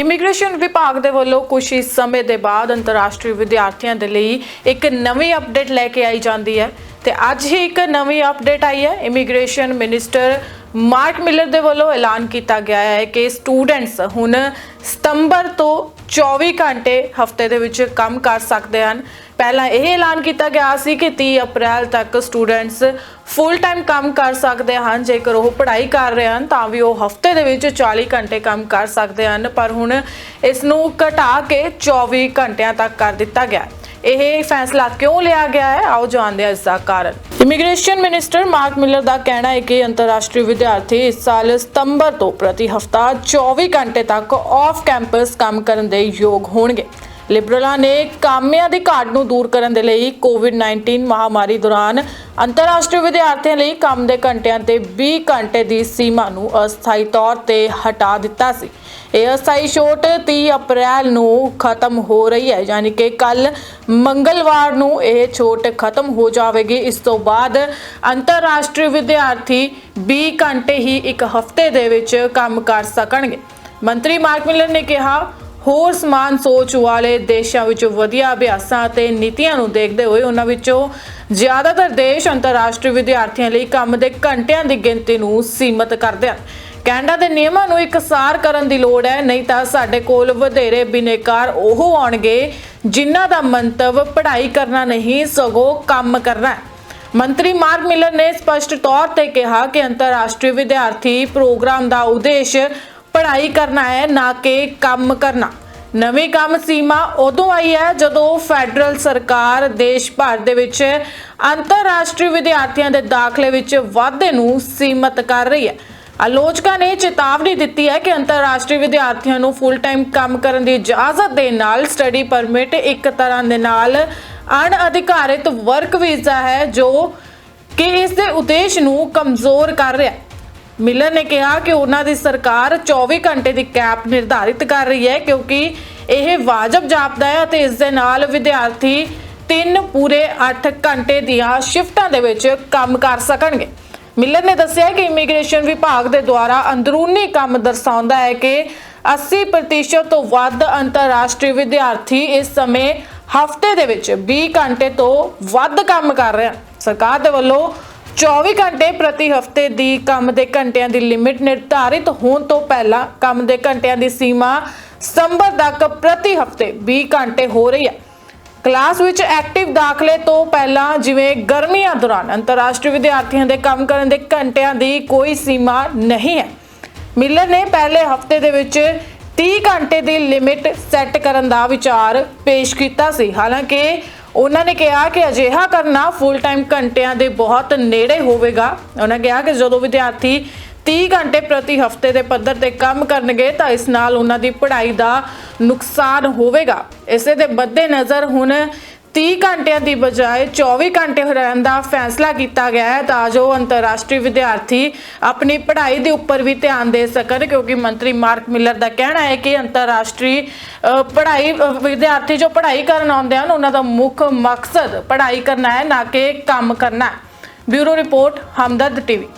Immigration ਵਿਭਾਗ ਦੇ ਵੱਲੋਂ ਕੁਝ ਹੀ ਸਮੇਂ ਦੇ ਬਾਅਦ ਅੰਤਰਰਾਸ਼ਟਰੀ ਵਿਦਿਆਰਥੀਆਂ ਦੇ ਲਈ ਇੱਕ ਨਵੀਂ ਅਪਡੇਟ ਲੈ ਕੇ ਆਈ ਜਾਂਦੀ ਹੈ ਤੇ ਅੱਜ ਹੀ ਇੱਕ ਨਵੀਂ ਅਪਡੇਟ ਆਈ ਹੈ। ਇਮੀਗ੍ਰੇਸ਼ਨ ਮਿਨਿਸਟਰ ਮਾਰਕ ਮਿਲਰ ਦੇ ਵੱਲੋਂ ਐਲਾਨ ਕੀਤਾ ਗਿਆ ਹੈ ਕਿ ਸਟੂਡੈਂਟਸ ਹੁਣ ਸਤੰਬਰ ਤੋਂ 24 ਘੰਟੇ ਹਫ਼ਤੇ ਦੇ ਵਿੱਚ ਕੰਮ ਕਰ ਸਕਦੇ ਹਨ। ਪਹਿਲਾਂ ਇਹ ਐਲਾਨ ਕੀਤਾ ਗਿਆ ਸੀ ਕਿ 30 ਅਪ੍ਰੈਲ ਤੱਕ ਸਟੂਡੈਂਟਸ ਫੁੱਲ ਟਾਈਮ ਕੰਮ ਕਰ ਸਕਦੇ ਹਨ। ਜੇਕਰ ਉਹ ਪੜ੍ਹਾਈ ਕਰ ਰਹੇ ਹਨ, ਤਾਂ ਵੀ ਉਹ ਹਫ਼ਤੇ ਦੇ ਵਿੱਚ 40 ਘੰਟੇ ਕੰਮ ਕਰ ਸਕਦੇ ਹਨ। ਪਰ ਹੁਣ ਇਸ ਨੂੰ ਘਟਾ ਕੇ 24 ਘੰਟਿਆਂ ਤੱਕ ਕਰ ਦਿੱਤਾ ਗਿਆ। ਇਹ ਫੈਸਲਾ ਕਿਉਂ ਲਿਆ ਗਿਆ ਹੈ? ਆਓ ਜਾਣਦੇ ਹਾਂ ਇਸ ਦਾ ਕਾਰਨ। ਇਮੀਗ੍ਰੇਸ਼ਨ ਮਿਨਿਸਟਰ ਮਾਰਕ ਮਿਲਰ ਦਾ ਕਹਿਣਾ ਹੈ ਕਿ ਅੰਤਰਰਾਸ਼ਟਰੀ ਵਿਦਿਆਰਥੀ ਇਸ ਸਾਲ ਸਤੰਬਰ ਤੋਂ ਪ੍ਰਤੀ ਹਫਤਾ 24 ਘੰਟੇ ਤੱਕ ਆਫ ਕੈਂਪਸ ਕੰਮ ਕਰਨ ਦੇ ਯੋਗ ਹੋਣਗੇ। ਲਿਬਰਲਾਂ ਨੇ ਕਾਮਿਆਂ ਦੀ ਘਾਟ ਨੂੰ ਦੂਰ ਕਰਨ ਦੇ ਲਈ ਕੋਵਿਡ-19 ਮਹਾਮਾਰੀ ਦੌਰਾਨ ਅੰਤਰਰਾਸ਼ਟਰੀ ਵਿਦਿਆਰਥੀਆਂ ਲਈ ਕੰਮ ਦੇ ਘੰਟਿਆਂ ਤੇ 20 ਘੰਟੇ ਦੀ ਸੀਮਾ ਨੂੰ ਅਸਥਾਈ ਤੌਰ ਤੇ ਹਟਾ ਦਿੱਤਾ ਸੀ। ਇਹ ਅਸਥਾਈ ਛੋਟ 30 ਅਪ੍ਰੈਲ ਨੂੰ ਖਤਮ ਹੋ ਰਹੀ ਹੈ, ਯਾਨੀ ਕਿ ਕੱਲ ਮੰਗਲਵਾਰ ਨੂੰ ਇਹ ਛੋਟ ਖਤਮ ਹੋ ਜਾਵੇਗੀ। ਇਸ ਤੋਂ ਬਾਅਦ ਅੰਤਰਰਾਸ਼ਟਰੀ ਵਿਦਿਆਰਥੀ 20 ਘੰਟੇ ਹੀ ਇੱਕ ਹਫ਼ਤੇ ਦੇ ਵਿੱਚ ਕੰਮ ਕਰ ਸਕਣਗੇ। ਮੰਤਰੀ ਮਾਰਕ ਮਿਲਰ ਨੇ ਕਿਹਾ ਹੋਰ ਸਮਾਨ ਸੋਚ ਵਾਲੇ ਦੇਸ਼ਾਂ ਵਿੱਚ ਵਧੀਆ ਅਭਿਆਸਾਂ ਅਤੇ ਨੀਤੀਆਂ ਨੂੰ ਦੇਖਦੇ ਹੋਏ ਉਹਨਾਂ ਵਿੱਚੋਂ ਜ਼ਿਆਦਾਤਰ ਦੇਸ਼ ਅੰਤਰਰਾਸ਼ਟਰੀ ਵਿਦਿਆਰਥੀਆਂ ਲਈ ਕੰਮ ਦੇ ਘੰਟਿਆਂ ਦੀ ਗਿਣਤੀ ਨੂੰ ਸੀਮਤ ਕਰਦੇ ਹਨ। ਕੈਨੇਡਾ ਦੇ ਨਿਯਮਾਂ ਨੂੰ ਇਕਸਾਰ ਕਰਨ ਦੀ ਲੋੜ ਹੈ, ਨਹੀਂ ਤਾਂ ਸਾਡੇ ਕੋਲ ਵਧੇਰੇ ਬਿਨੇਕਾਰ ਉਹ ਆਉਣਗੇ ਜਿਨ੍ਹਾਂ ਦਾ ਮੰਤਵ ਪੜ੍ਹਾਈ ਕਰਨਾ ਨਹੀਂ, ਸਗੋਂ ਕੰਮ ਕਰਨਾ ਹੈ। ਮੰਤਰੀ ਮਾਰਕ ਮਿਲਰ ਨੇ ਸਪਸ਼ਟ ਤੌਰ ਤੇ ਕਿਹਾ ਕਿ ਅੰਤਰਰਾਸ਼ਟਰੀ ਵਿਦਿਆਰਥੀ ਪ੍ਰੋਗਰਾਮ ਦਾ ਉਦੇਸ਼ ਪੜ੍ਹਾਈ ਕਰਨਾ ਹੈ, ਨਾ ਕਿ ਕੰਮ ਕਰਨਾ। ਨਵੀਂ ਕੰਮ ਸੀਮਾ ਉਦੋਂ ਆਈ ਹੈ ਜਦੋਂ ਫੈਡਰਲ ਸਰਕਾਰ ਦੇਸ਼ ਭਰ ਦੇ ਵਿੱਚ ਅੰਤਰਰਾਸ਼ਟਰੀ ਵਿਦਿਆਰਥੀਆਂ ਦੇ ਦਾਖਲੇ ਵਿੱਚ ਵਾਧੇ ਨੂੰ ਸੀਮਤ ਕਰ ਰਹੀ ਹੈ। ਆਲੋਚਕਾਂ ਨੇ ਚੇਤਾਵਨੀ ਦਿੱਤੀ ਹੈ ਕਿ ਅੰਤਰਰਾਸ਼ਟਰੀ ਵਿਦਿਆਰਥੀਆਂ ਨੂੰ ਫੁੱਲ ਟਾਈਮ ਕੰਮ ਕਰਨ ਦੀ ਇਜਾਜ਼ਤ ਦੇ ਨਾਲ ਸਟੱਡੀ ਪਰਮਿਟ ਇੱਕ ਤਰ੍ਹਾਂ ਦੇ ਨਾਲ ਅਣਅਧਿਕਾਰਿਤ ਵਰਕ ਵੀਜ਼ਾ ਹੈ, ਜੋ ਕਿ ਇਸ ਦੇ ਉਦੇਸ਼ ਨੂੰ ਕਮਜ਼ੋਰ ਕਰ ਰਿਹਾ ਹੈ। ਮਿਲਰ ਨੇ ਕਿਹਾ ਕਿ ਉਹਨਾਂ ਦੀ ਸਰਕਾਰ 24 ਘੰਟੇ ਦੀ ਕੈਪ ਨਿਰਧਾਰਿਤ ਕਰ ਰਹੀ ਹੈ ਕਿਉਂਕਿ ਇਹ ਵਾਜਬ ਜਾਪਦਾ ਹੈ ਅਤੇ ਇਸ ਦੇ ਨਾਲ ਵਿਦਿਆਰਥੀ ਤਿੰਨ ਪੂਰੇ 8 ਘੰਟੇ ਦੀਆਂ ਸ਼ਿਫਟਾਂ ਦੇ ਵਿੱਚ ਕੰਮ ਕਰ ਸਕਣਗੇ। ਮਿਲਰ ਨੇ ਦੱਸਿਆ ਕਿ ਇਮੀਗ੍ਰੇਸ਼ਨ ਵਿਭਾਗ ਦੇ ਦੁਆਰਾ ਅੰਦਰੂਨੀ ਕੰਮ ਦਰਸਾਉਂਦਾ ਹੈ ਕਿ 80% ਤੋਂ ਵੱਧ ਅੰਤਰਰਾਸ਼ਟਰੀ ਵਿਦਿਆਰਥੀ ਇਸ ਸਮੇਂ ਹਫ਼ਤੇ ਦੇ ਵਿੱਚ 20 ਘੰਟੇ ਤੋਂ ਵੱਧ ਕੰਮ ਕਰ ਰਹੇ ਹਨ। ਸਰਕਾਰ ਦੇ ਵੱਲੋਂ 24 ਘੰਟੇ ਪ੍ਰਤੀ ਹਫ਼ਤੇ ਦੀ ਕੰਮ ਦੇ ਘੰਟਿਆਂ ਦੀ ਲਿਮਿਟ ਨਿਰਧਾਰਿਤ ਹੋਣ ਤੋਂ ਪਹਿਲਾਂ ਕੰਮ ਦੇ ਘੰਟਿਆਂ ਦੀ ਸੀਮਾ ਸਤੰਬਰ ਤੱਕ ਪ੍ਰਤੀ ਹਫ਼ਤੇ 20 ਘੰਟੇ ਹੋ ਰਹੀ ਹੈ। ਕਲਾਸ ਵਿੱਚ ਐਕਟਿਵ ਦਾਖਲੇ ਤੋਂ ਪਹਿਲਾਂ ਜਿਵੇਂ ਗਰਮੀਆਂ ਦੌਰਾਨ ਅੰਤਰਰਾਸ਼ਟਰੀ ਵਿਦਿਆਰਥੀਆਂ ਦੇ ਕੰਮ ਕਰਨ ਦੇ ਘੰਟਿਆਂ ਦੀ ਕੋਈ ਸੀਮਾ ਨਹੀਂ ਹੈ। ਮਿਲਰ ਨੇ ਪਹਿਲੇ ਹਫ਼ਤੇ ਦੇ ਵਿੱਚ 30 ਘੰਟੇ ਦੀ ਲਿਮਿਟ ਸੈੱਟ ਕਰਨ ਦਾ ਵਿਚਾਰ ਪੇਸ਼ ਕੀਤਾ ਸੀ। ਹਾਲਾਂਕਿ ਉਹਨਾਂ ਨੇ ਕਿਹਾ ਕਿ ਅਜਿਹਾ ਕਰਨਾ ਫੁੱਲ ਟਾਈਮ ਘੰਟਿਆਂ ਦੇ ਬਹੁਤ ਨੇੜੇ ਹੋਵੇਗਾ। ਉਹਨਾਂ ਕਿਹਾ ਕਿ ਜਦੋਂ ਵਿਦਿਆਰਥੀ 30 ਘੰਟੇ ਪ੍ਰਤੀ ਹਫ਼ਤੇ ਦੇ ਪੱਧਰ ਤੇ ਕੰਮ ਕਰਨਗੇ ਤਾਂ ਇਸ ਨਾਲ ਉਹਨਾਂ ਦੀ ਪੜ੍ਹਾਈ ਦਾ ਨੁਕਸਾਨ ਹੋਵੇਗਾ। ਇਸੇ ਦੇ ਮੱਦੇ ਨਜ਼ਰ ਹੁਣ 30 ਘੰਟਿਆਂ ਦੀ ਬਜਾਏ 24 ਘੰਟੇ ਰਹਿਣ ਦਾ ਫੈਸਲਾ ਕੀਤਾ ਗਿਆ ਹੈ। ਤਾਂ ਜੋ ਅੰਤਰਰਾਸ਼ਟਰੀ ਵਿਦਿਆਰਥੀ ਆਪਣੀ ਪੜ੍ਹਾਈ ਦੇ ਉੱਪਰ ਵੀ ਧਿਆਨ ਦੇ ਸਕਣ, ਕਿਉਂਕਿ ਮੰਤਰੀ ਮਾਰਕ ਮਿਲਰ ਦਾ ਕਹਿਣਾ ਹੈ ਕਿ ਅੰਤਰਰਾਸ਼ਟਰੀ ਪੜ੍ਹਾਈ ਵਿਦਿਆਰਥੀ ਜੋ ਪੜ੍ਹਾਈ ਕਰਨ ਆਉਂਦੇ ਹਨ, ਉਹਨਾਂ ਦਾ ਮੁੱਖ ਮਕਸਦ ਪੜ੍ਹਾਈ ਕਰਨਾ ਹੈ, ਨਾ ਕਿ ਕੰਮ ਕਰਨਾ ਬਿਊਰੋ ਰਿਪੋਰਟ, ਹਮਦਰਦ ਟੀਵੀ।